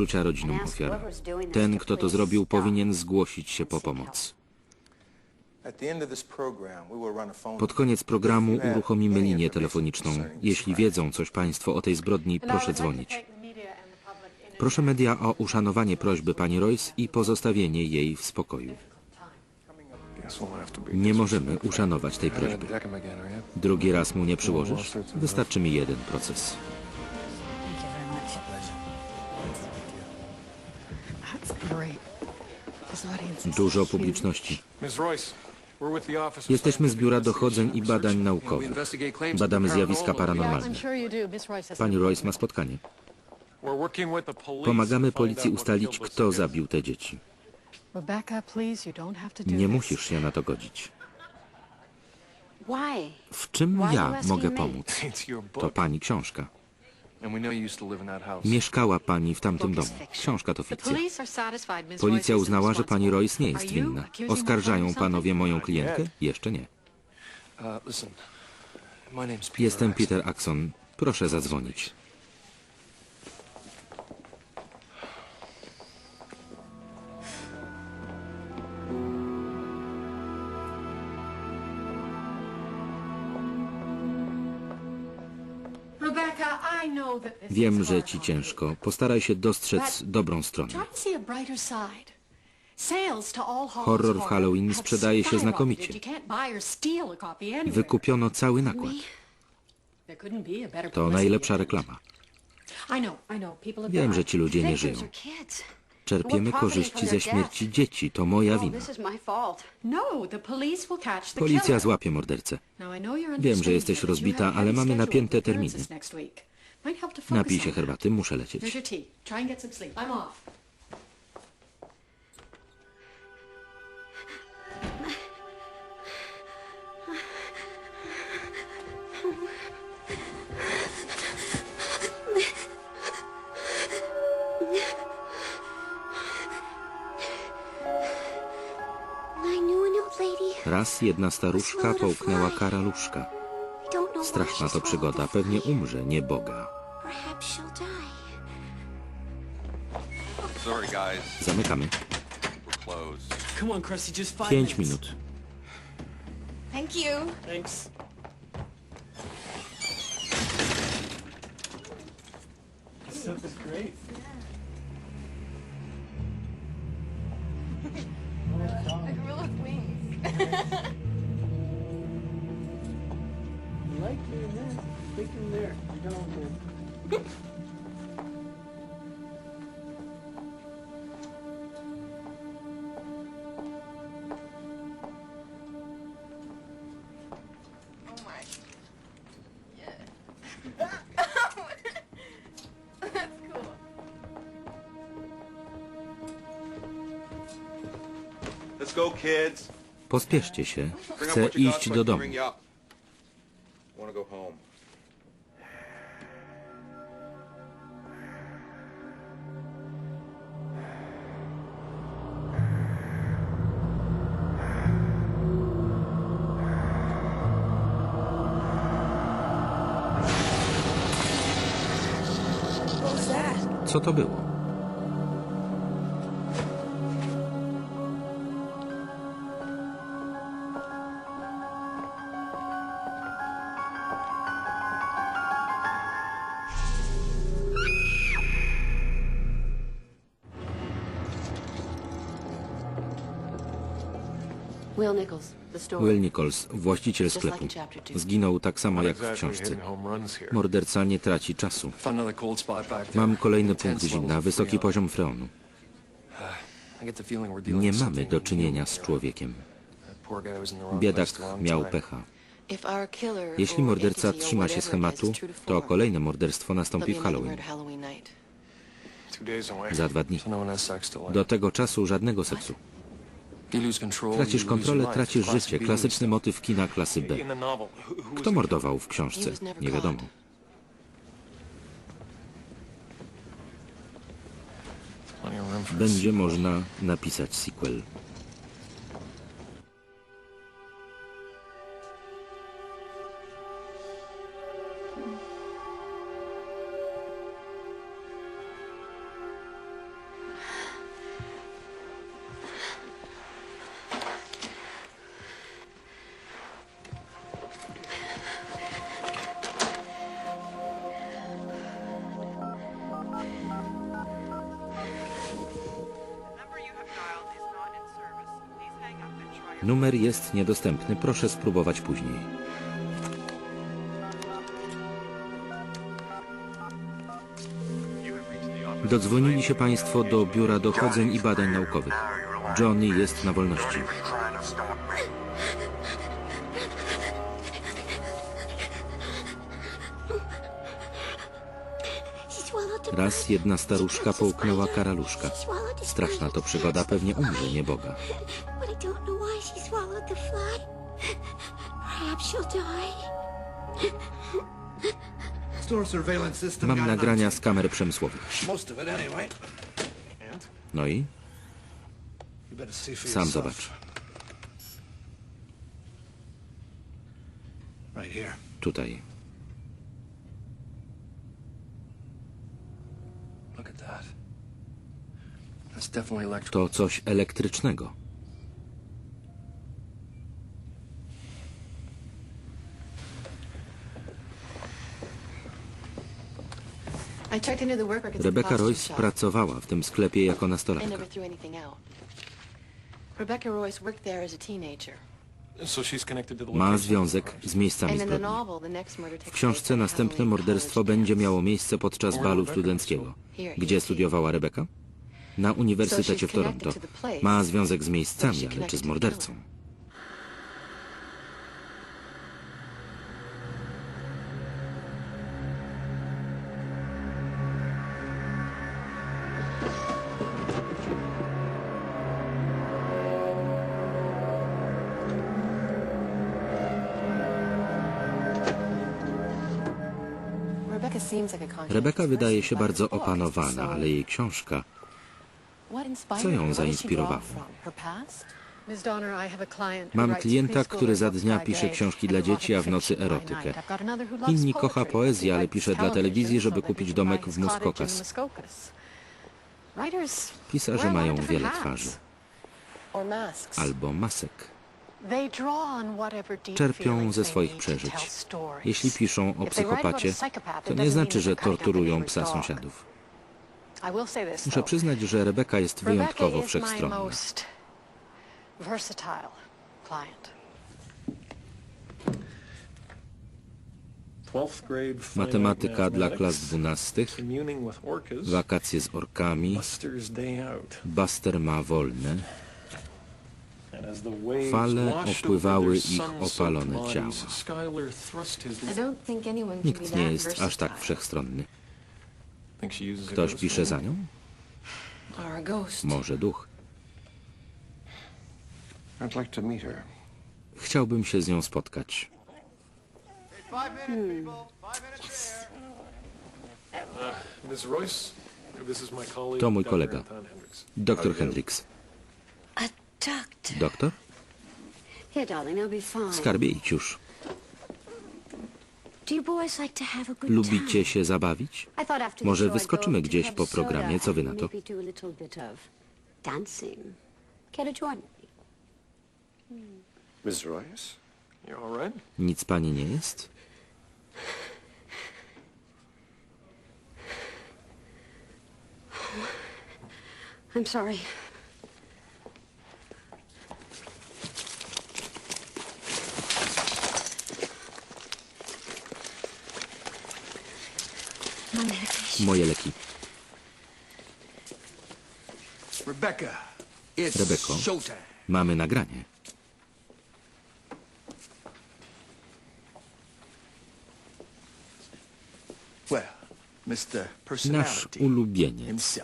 współczucia rodzinom ofiar. Ten, kto to zrobił, powinien zgłosić się po pomoc. Pod koniec programu uruchomimy linię telefoniczną. Jeśli wiedzą coś Państwo o tej zbrodni, proszę dzwonić. Proszę media o uszanowanie prośby pani Royce i pozostawienie jej w spokoju. Nie możemy uszanować tej prośby. Drugi raz mu nie przyłożysz? Wystarczy mi jeden proces. Dużo publiczności. Jesteśmy z Biura Dochodzeń i Badań. Naukowych. Badamy zjawiska paranormalne. Pani an Royce ma spotkanie. Pomagamy policji ustalić, kto zabił te dzieci. Nie musisz się na to godzić. W czym ja mogę pomóc? To pani książka. Mieszkała pani w tamtym domu. Książka to fikcja. Policja uznała, że pani Royce nie jest winna. Oskarżają panowie moją klientkę? Jeszcze nie. Uh, Jestem. Peter Axon. Proszę zadzwonić. Wiem, że ci ciężko. Postaraj się dostrzec dobrą stronę. Horror w Halloween sprzedaje się znakomicie. Wykupiono cały nakład. To najlepsza reklama. Wiem, że ci ludzie nie żyją. Czerpiemy korzyści ze śmierci dzieci. To moja Oh, wina. No, Policja złapie mordercę. Wiem, że jesteś rozbita, ale mamy napięte terminy. Napij się herbaty, muszę lecieć. your tea. Try and get some sleep. I'm off. I knew an old lady. Raz jedna staruszka połknęła karaluszka. Straszna to przygoda. Pewnie umrze, nie Boga. Zamykamy. Pięć minut. Thank you. Thanks. Stuff is great. Pospieszcie się. Chcę iść do domu. Co to było? Will Nichols, właściciel sklepu. Zginął tak samo jak w książce. Morderca nie traci czasu. Mam kolejny punkt zimna, wysoki poziom freonu. Nie mamy do czynienia z człowiekiem. Biedak miał pecha. Jeśli or morderca trzyma się schematu, to kolejne morderstwo nastąpi w Halloween. Za dwa dni. No Do tego czasu żadnego seksu. Tracisz kontrolę, tracisz życie. Klasyczny motyw kina klasy B. Kto mordował w książce? Nie wiadomo. Będzie można napisać sequel. Numer jest niedostępny, proszę spróbować później. Dodzwonili się Państwo do Biura Dochodzeń i Badań Naukowych. Johnny jest na wolności. Raz jedna staruszka połknęła karaluszka. Straszna to przygoda, pewnie umrze nieboga. Don't know why she swallowed the fly. Perhaps she'll die. Mam nagrania z kamer przemysłowych. Most of it anyway. No i? Sam zobacz. Right here. Tutaj. Look at that. That's definitely electrical. To coś elektrycznego. Rebecca Royce pracowała w tym sklepie jako I nastolatka. never threw anything out. Rebecca Royce worked there as a teenager. So she's connected to the Ma związek z miejscami zbrodni. W książce następne morderstwo będzie miało miejsce podczas balu studenckiego. Gdzie studiowała Rebecca? Na Uniwersytecie w Toronto. Ma związek z miejscami, ale czy z mordercą? Rebecca seems like a conscientious Rebecca wydaje się bardzo opanowana, ale jej książka Co ją zainspirowało? Mam klienta, który za dnia pisze książki dla dzieci, a w nocy erotykę. Inni kocha poezję, ale pisze dla telewizji, żeby kupić domek w Muskokas. Pisarze mają wiele twarzy. Albo masek. They draw on whatever deep Czerpią ze they swoich przeżyć. Jeśli piszą o psychopacie, to nie znaczy, że torturują psa sąsiadów. Muszę przyznać, że Rebecca jest wyjątkowo wszechstronna. most versatile client. 12th grade fine art Matematyka dla klas mathematics, 12, Communing with orcas. wakacje z orkami, Buster's day out. Buster ma wolne, Fale washed opływały over their ich opalone ciała. Skylar thrust his I don't think anyone can be Nikt nie that jest aż tak wszechstronny. Think she uses a Ktoś ghost pisze za nią? Or a ghost. Może duch. I'd like to meet her. Chciałbym się z nią spotkać. Ms. Royce, this is my colleague, To mój Dr. kolega. Anton Hendricks. Fine. Skarbie idź już. Do you boys like to have a good Lubicie się zabawić? time? I thought after the Może wyskoczymy gdzieś po programie, co wy na to? Maybe do a little bit of dancing. Care to join me? Miss Royce? You all right? Nic pani nie jest? I'm sorry. Moje leki. Showtime. Mamy nagranie. Nasz ulubieniec.